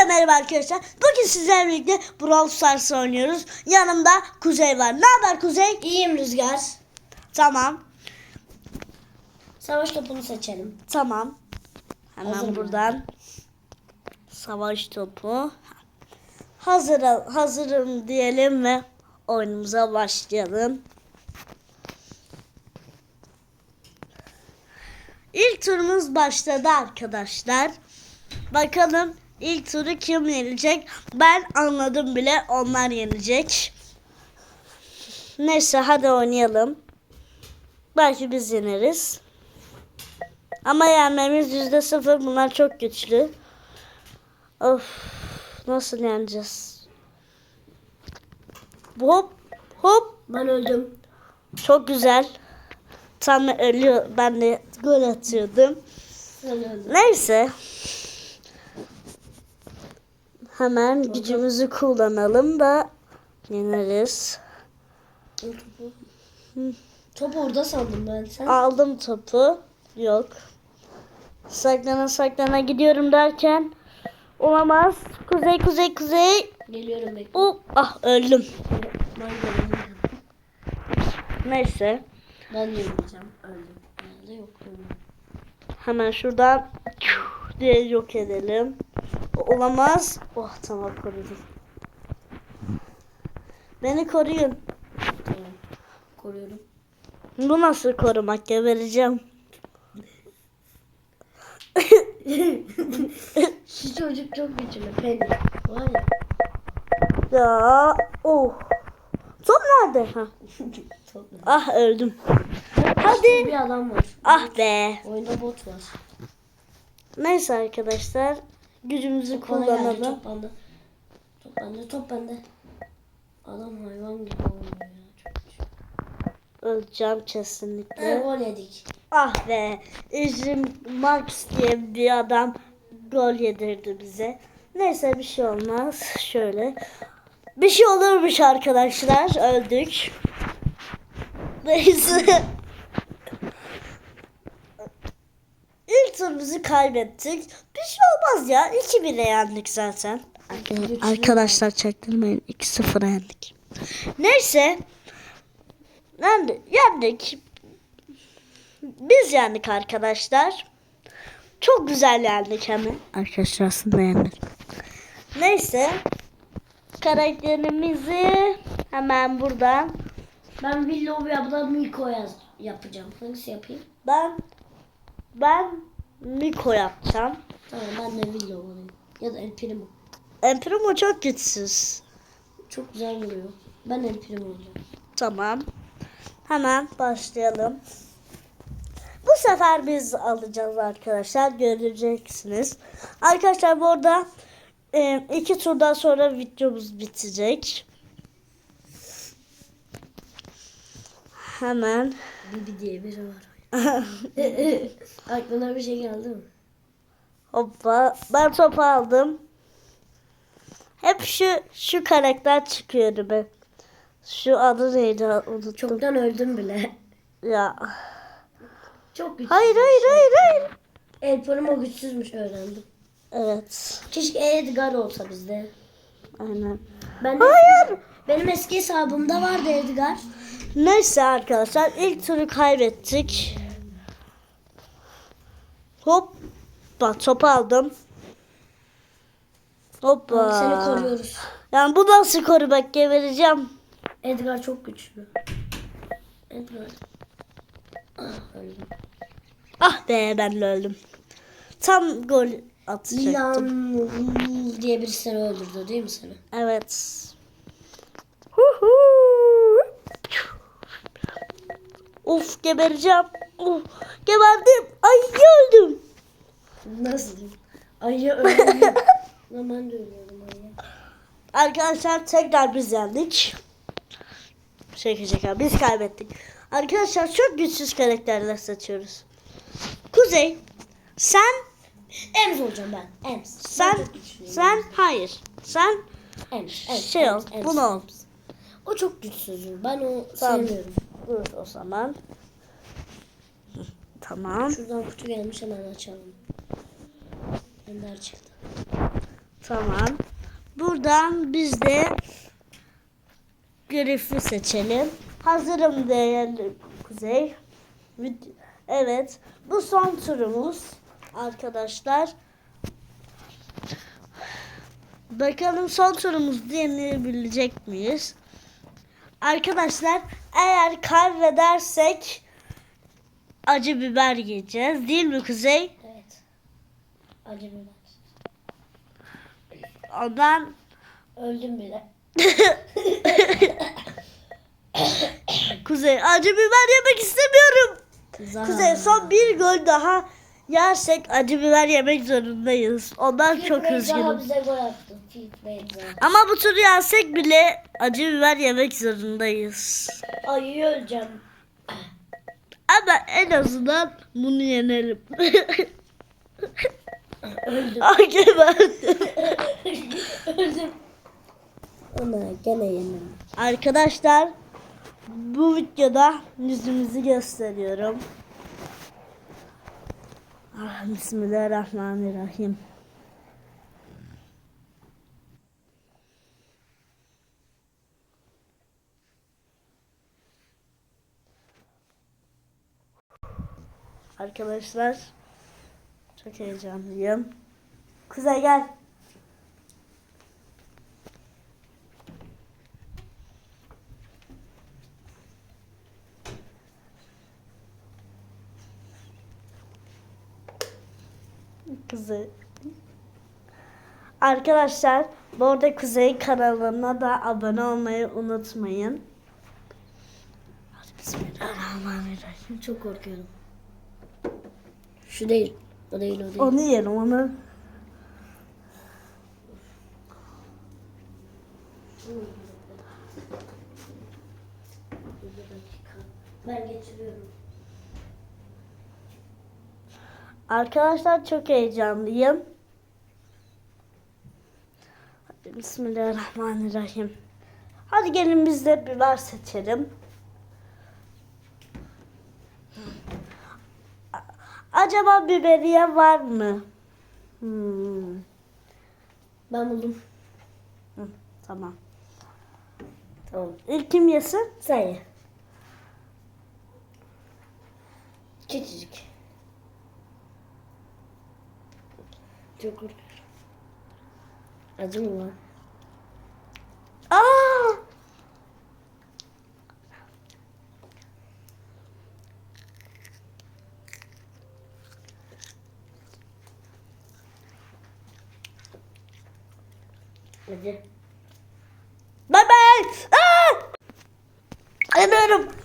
Hepinize merhaba arkadaşlar. Bugün sizlerle birlikte Brawl Stars oynuyoruz. Yanımda Kuzey var. Ne haber Kuzey? İyiyim Rüzgar. Tamam. Savaş topunu seçelim. Tamam. Hemen Hazırım buradan savaş topu. Hazır hazırım diyelim ve oyunumuza başlayalım. İlk turumuz başladı arkadaşlar. Bakalım ilk turu kim yenecek? Ben anladım bile onlar yenecek. Neyse hadi oynayalım. Belki biz yeneriz. Ama yenmemiz yüzde sıfır. Bunlar çok güçlü. Of. Nasıl yeneceğiz? Hop. Hop. Ben öldüm. Çok güzel. Tam ölüyor. Ben de gol atıyordum. Neyse. Hemen gücümüzü kullanalım da yeneriz. Topu. Topu orada sandım ben. Sen Aldım topu. Yok. Saklana saklana gidiyorum derken olamaz. Kuzey kuzey kuzey. geliyorum bekle. Oh, ah öldüm. Ben geliyorum. Neyse. Ben de yiyeceğim. Öldüm. Nerede yok öldüm. Hemen şuradan diye yok edelim. Olamaz. Oh tamam korudum. Beni koruyun. Tamam. Koruyorum. Bu nasıl korumak gebereceğim. Şu çocuk çok güçlü. Penny. Var ya. Ya oh. Top nerede? Ha. Ah öldüm. Hadi. Bir adam var. Ah be. Oyunda bot var. Neyse arkadaşlar. Gücümüzü Top kullanalım. Top bende. Top bende. Top bende. Adam hayvan gibi oynuyor ya. Çok. Öleceğim Evet, kesinlikle. gol yedik. Ah be. Üzüm Max diye bir adam gol yedirdi bize. Neyse bir şey olmaz. Şöyle. Bir şey olurmuş arkadaşlar. Öldük. Neyse. İlk turumuzu kaybettik. Bir şey olmaz ya. 2-1'e yendik zaten. Arkadaşlar çaktırmayın. 2-0 yendik. Neyse. Yendik. yendik. Biz yendik arkadaşlar. Çok güzel yendik hemen. Arkadaşlar aslında yendik. Neyse. Karakterimizi hemen buradan Ben Willow da Miko yaz yapacağım. Hangisi yapayım? ben ben Miko yapacağım. Tamam ben de Willow olayım. Ya da El Primo. Emprimo çok güçsüz. Çok güzel vuruyor. Ben El Primo olacağım. Tamam. Hemen başlayalım. Bu sefer biz alacağız arkadaşlar. Göreceksiniz. Arkadaşlar bu arada e, iki turdan sonra videomuz bitecek. Hemen. Bibi diye biri var. Aklına bir şey geldi mi? Hoppa. Ben topu aldım. Hep şu şu karakter çıkıyordu ben. Şu adı neydi unuttum. Çoktan öldüm bile. Ya. Çok güçsüz. Hayır hayır hayır hayır. El Primo güçsüzmüş öğrendim. Evet. Keşke Edgar olsa bizde. Aynen. Ben Hayır. Benim eski hesabımda vardı Edgar. Neyse arkadaşlar ilk turu kaybettik. Hop. Bak topu aldım. Hoppa. Seni koruyoruz. Yani bu nasıl koru bak gebereceğim. Edgar çok güçlü. Edgar. Ah öldüm. Ah be ben de öldüm. Tam gol atacaktım. Milan diye birisi seni öldürdü değil mi seni? Evet. Huhu. Of gebereceğim. Of, geberdim. Ay öldüm. Nasıl? Ayı öldüm. De ölüyorum ayı. Arkadaşlar tekrar biz yendik. Şaka şaka biz kaybettik. Arkadaşlar çok güçsüz karakterler seçiyoruz. Kuzey sen Ems olacağım ben. Ems. sen Ben sen hayır. Sen Ems. Ems. şey ol Ems, bunu ol. O çok güçsüz. Ben o Tamam. sevmiyorum. Dur o zaman. Tamam. Şuradan kutu gelmiş hemen açalım. Ender çıktı. Tamam. Buradan biz de grifi seçelim. Hazırım değerli Kuzey. Evet. Bu son turumuz arkadaşlar. Bakalım son turumuzda yenilebilecek miyiz? Arkadaşlar eğer kaybedersek acı biber yiyeceğiz. Değil mi Kuzey? Evet. Acı biber. Ondan Öldüm bile. Kuzey acı biber yemek istemiyorum. Güzel. Kuzey son bir gol daha yersek acı biber yemek zorundayız. Ondan çok Daha üzgünüm. Ama bu turu yensek bile acı biber yemek zorundayız. Ay öleceğim. Ama en azından bunu yenelim. Öldüm. Ay geberdim. Öldüm. Gene yenildim. Arkadaşlar bu videoda yüzümüzü gösteriyorum. Ah, Bismillahirrahmanirrahim. Arkadaşlar çok heyecanlıyım. Kuzey gel. Kuzey. Arkadaşlar bu arada Kuzey kanalına da abone olmayı unutmayın. Bismillahirrahmanirrahim. Çok korkuyorum. Şu değil. O değil o değil. Onu yerim onu. Ben getiriyorum. Arkadaşlar çok heyecanlıyım. Bismillahirrahmanirrahim. Hadi gelin biz de biber seçelim. Acaba biberiye var mı? Hmm, Ben buldum. hı, tamam. Tamam. İlk kim yesin? Sen ye. Küçücük. Çok. Acı mı var? Aa! Acı. Bye bye. Aa! Yanıyorum.